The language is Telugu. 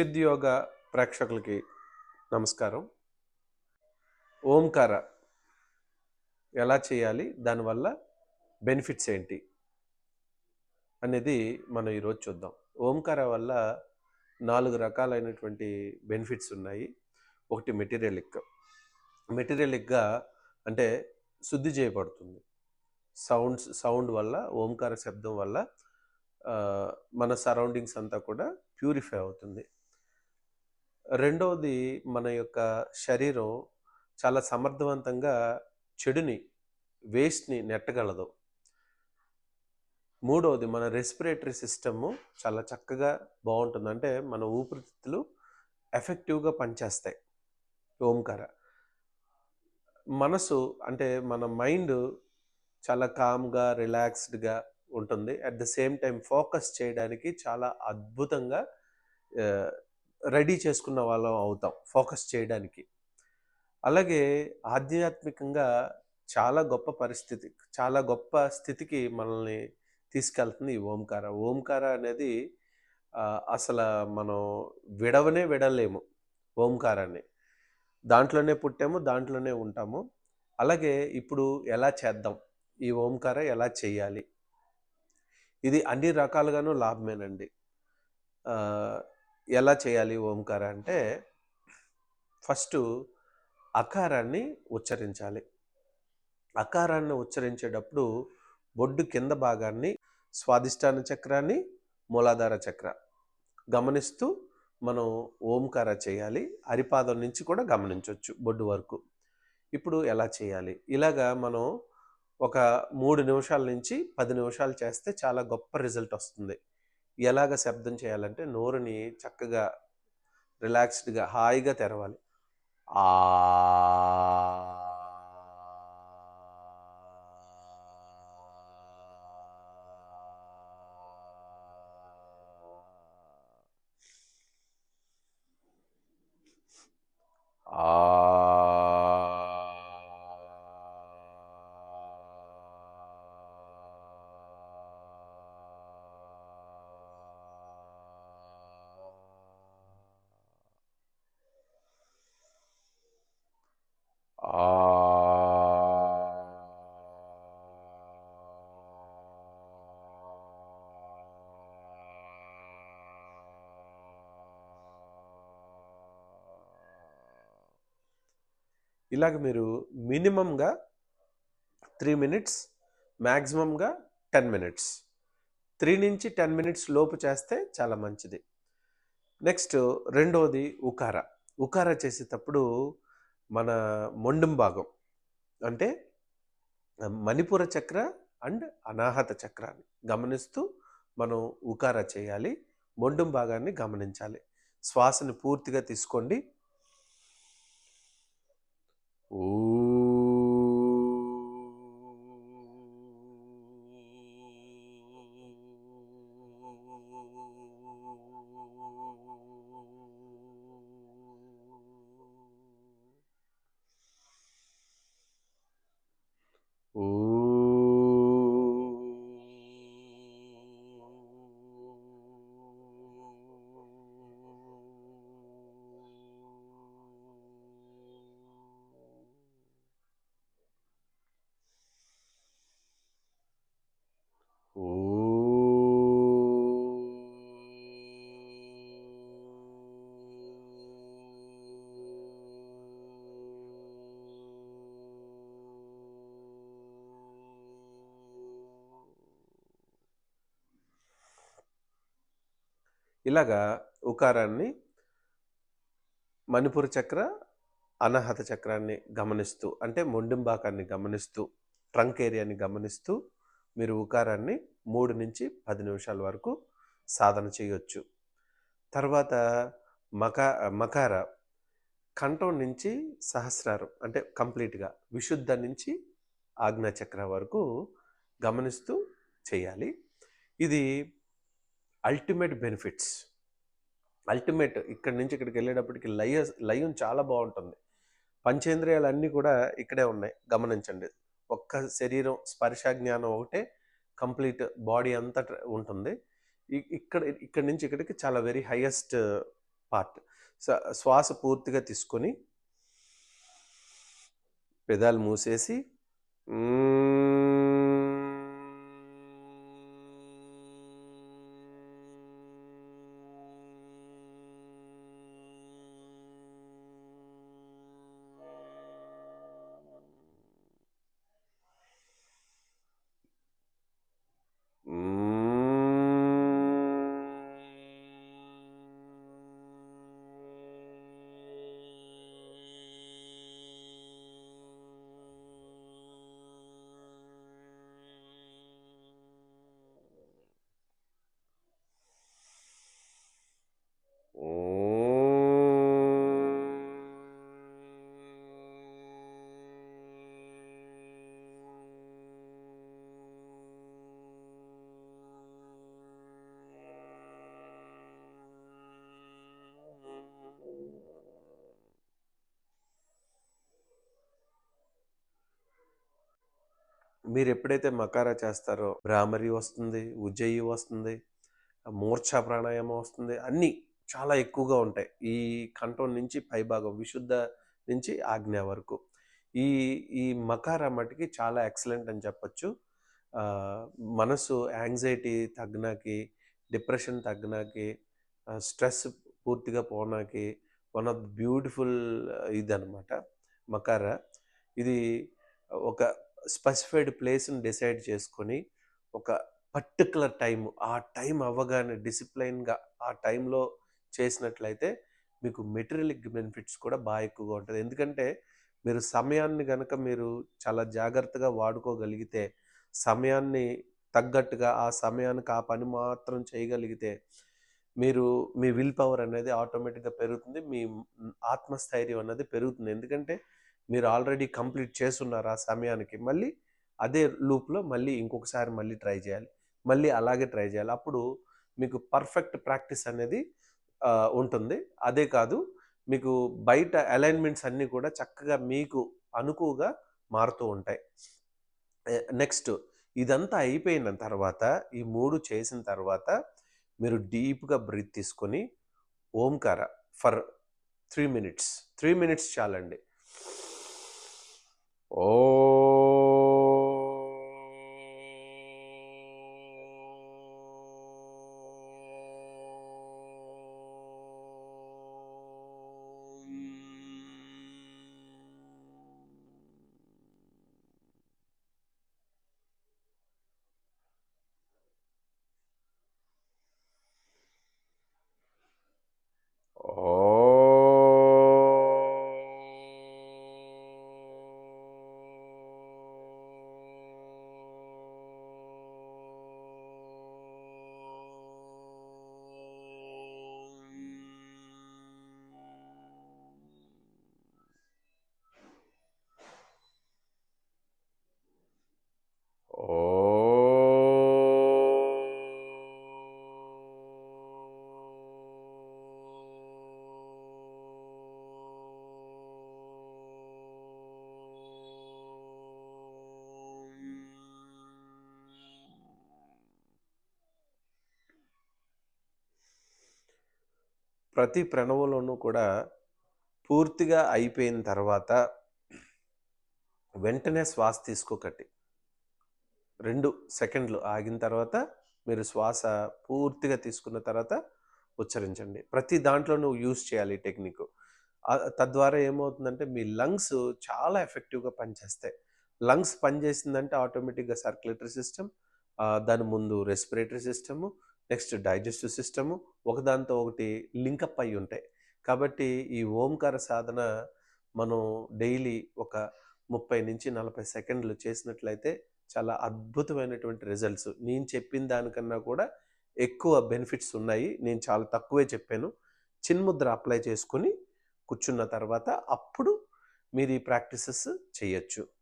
చిద్యోగ ప్రేక్షకులకి నమస్కారం. ఓంకార ఎలా చేయాలి? దానివల్ల బెనిఫిట్స్ ఏంటి? అనేది మనం ఈరోజు చూద్దాం. ఓంకార వల్ల నాలుగు రకాలైనటువంటి బెనిఫిట్స్ ఉన్నాయి. ఒకటి మెటీరియలిక్ మెటీరియలిక్గా అంటే శుద్ధి చేయబడుతుంది. సౌండ్స్ సౌండ్ వల్ల ఓంకార శబ్దం వల్ల మన సరౌండింగ్స్ అంతా కూడా ప్యూరిఫై అవుతుంది. రెండవది మన యొక్క శరీరం చాలా సమర్థవంతంగా చెడుని వేస్ట్ని నెట్టగలదు. మూడవది మన రెస్పిరేటరీ సిస్టము చాలా చక్కగా బాగుంటుంది. అంటే మన ఊపిరితిత్తులు ఎఫెక్టివ్గా పనిచేస్తాయి. ఓంకార. మనసు అంటే మన మైండ్ చాలా కామ్గా రిలాక్స్డ్గా ఉంటుంది. At the same time focus చేయడానికి చాలా అద్భుతంగా రెడీ చేసుకున్న వాళ్ళం అవుతాం ఫోకస్ చేయడానికి. అలాగే ఆధ్యాత్మికంగా చాలా గొప్ప పరిస్థితి చాలా గొప్ప స్థితికి మనల్ని తీసుకెళ్తుంది ఈ ఓంకార. ఓంకార అనేది అసలు మనం విడవనే విడలేము ఓంకారాన్ని. దాంట్లోనే పుట్టాము దాంట్లోనే ఉంటాము. అలాగే ఇప్పుడు ఎలా చేద్దాం ఈ ఓంకార ఎలా చేయాలి? ఇది అన్ని రకాలుగాను లాభమేనండి. ఎలా చేయాలి ఓంకార అంటే ఫస్ట్ అకారాన్ని ఉచ్చరించాలి. అకారాన్ని ఉచ్చరించేటప్పుడు బొడ్డు కింద భాగాన్ని స్వాదిష్టాన చక్రాన్ని మూలాధార చక్ర గమనిస్తూ మనం ఓంకార చేయాలి. అరిపాదం నుంచి కూడా గమనించవచ్చు బొడ్డు వరకు. ఇప్పుడు ఎలా చేయాలి? ఇలాగా మనం ఒక మూడు నిమిషాల నుంచి పది నిమిషాలు చేస్తే చాలా గొప్ప రిజల్ట్ వస్తుంది. ఎలాగ శబ్దం చేయాలంటే నోరుని చక్కగా రిలాక్స్డ్గా హాయిగా తెరవాలి. ఆ ఇలాగ మీరు మినిమంగా త్రీ మినిట్స్ మ్యాక్సిమంగా టెన్ మినిట్స్. త్రీ నుంచి టెన్ మినిట్స్ లోపు చేస్తే చాలా మంచిది. నెక్స్ట్ రెండవది ఉకార. ఉకార చేసేటప్పుడు మన మొండం భాగం అంటే మణిపుర చక్ర అండ్ అనాహత చక్రాన్ని గమనిస్తూ మనం ఉకార చేయాలి. మొండం భాగాన్ని గమనించాలి. శ్వాసని పూర్తిగా తీసుకోండి. Ooh. ఇలాగా ఉకారాన్ని మణిపూర్ చక్ర అనహత చక్రాన్ని గమనిస్తూ అంటే మొండింబాకాన్ని గమనిస్తూ ట్రంక్ ఏరియాని గమనిస్తూ మీరు ఉకారాన్ని మూడు నుంచి పది నిమిషాల వరకు సాధన చేయొచ్చు. తర్వాత మకా మకార కంఠం నుంచి సహస్రారం అంటే కంప్లీట్గా విశుద్ధ నుంచి ఆజ్ఞాచక్ర వరకు గమనిస్తూ చేయాలి. ఇది అల్టిమేట్ బెనిఫిట్స్. అల్టిమేట్ ఇక్కడి నుంచి ఇక్కడికి వెళ్ళేటప్పటికి లయ లయం చాలా బాగుంటుంది. పంచేంద్రియాలు అన్నీ కూడా ఇక్కడే ఉన్నాయి. గమనించండి. ఒక్క శరీరం స్పర్శ జ్ఞానం ఒకటే కంప్లీట్ బాడీ అంతా ఉంటుంది. ఇక్కడ ఇక్కడ ఇక్కడి నుంచి ఇక్కడికి చాలా వెరీ హైయెస్ట్ పార్ట్. శ్వాస పూర్తిగా తీసుకొని పెదాలు మూసేసి మీరు ఎప్పుడైతే మకారా చేస్తారో భ్రామరి వస్తుంది ఉజ్జయి వస్తుంది మూర్ఛ ప్రాణాయామం వస్తుంది అన్నీ చాలా ఎక్కువగా ఉంటాయి. ఈ కంఠం నుంచి పైభాగం విశుద్ధ నుంచి ఆజ్ఞ వరకు. ఈ ఈ మకారా మటుకి చాలా ఎక్సలెంట్ అని చెప్పొచ్చు. మనసు యాంగ్జైటీ తగ్గనాకి డిప్రెషన్ తగ్గనాకి స్ట్రెస్ పూర్తిగా పోనాకి వన్ ఆఫ్ బ్యూటిఫుల్ ఇదనమాట మకారా. ఇది ఒక స్పెసిఫైడ్ ప్లేస్ని డిసైడ్ చేసుకొని ఒక పర్టికులర్ టైం ఆ టైం అవ్వగానే డిసిప్లైన్గా ఆ టైంలో చేసినట్లయితే మీకు మెటీరియల్ బెనిఫిట్స్ కూడా బాగా ఎక్కువగా ఉంటుంది. ఎందుకంటే మీరు సమయాన్ని కనుక మీరు చాలా జాగ్రత్తగా వాడుకోగలిగితే సమయాన్ని తగ్గట్టుగా ఆ సమయానికి ఆ పని మాత్రం చేయగలిగితే మీరు మీ విల్ పవర్ అనేది ఆటోమేటిక్గా పెరుగుతుంది మీ ఆత్మస్థైర్యం అనేది పెరుగుతుంది. ఎందుకంటే మీరు ఆల్రెడీ కంప్లీట్ చేస్తున్నారు ఆ సమయానికి మళ్ళీ అదే లూప్లో మళ్ళీ ఇంకొకసారి మళ్ళీ ట్రై చేయాలి. మళ్ళీ అలాగే ట్రై చేయాలి. అప్పుడు మీకు పర్ఫెక్ట్ ప్రాక్టీస్ అనేది ఉంటుంది. అదే కాదు మీకు బయట అలైన్మెంట్స్ అన్నీ కూడా చక్కగా మీకు అనుకువగా మారుతూ ఉంటాయి. నెక్స్ట్ ఇదంతా అయిపోయిన తర్వాత ఈ మూడు చేసిన తర్వాత మీరు డీప్గా బ్రీత్ తీసుకొని ఓంకార for three minutes. Three minutes చాలండి. ఓ ప్రతి ప్రణవంలోనూ కూడా పూర్తిగా అయిపోయిన తర్వాత వెంటనే శ్వాస తీసుకోకటి రెండు సెకండ్లు ఆగిన తర్వాత మీరు శ్వాస పూర్తిగా తీసుకున్న తర్వాత ఉచ్చరించండి. ప్రతి దాంట్లోనూ యూస్ చేయాలి టెక్నిక్. తద్వారా ఏమవుతుందంటే మీ లంగ్స్ చాలా ఎఫెక్టివ్గా పనిచేస్తాయి. లంగ్స్ పనిచేసిందంటే ఆటోమేటిక్గా సర్క్యులేటరీ సిస్టమ్ దాని ముందు respiratory system next digestive system ఒకదాంతో ఒకటి లింకప్ అయి ఉంటాయి. కాబట్టి ఈ ఓంకార సాధన మనం డైలీ ఒక ముప్పై నుంచి నలభై సెకండ్లు చేసినట్లయితే చాలా అద్భుతమైనటువంటి రిజల్ట్స్. నేను చెప్పిన దానికన్నా కూడా ఎక్కువ బెనిఫిట్స్ ఉన్నాయి. నేను చాలా తక్కువే చెప్పాను. చిన్ముద్ర అప్లై చేసుకొని కూర్చున్న తర్వాత అప్పుడు మీరు ఈ ప్రాక్టీసెస్ చేయొచ్చు.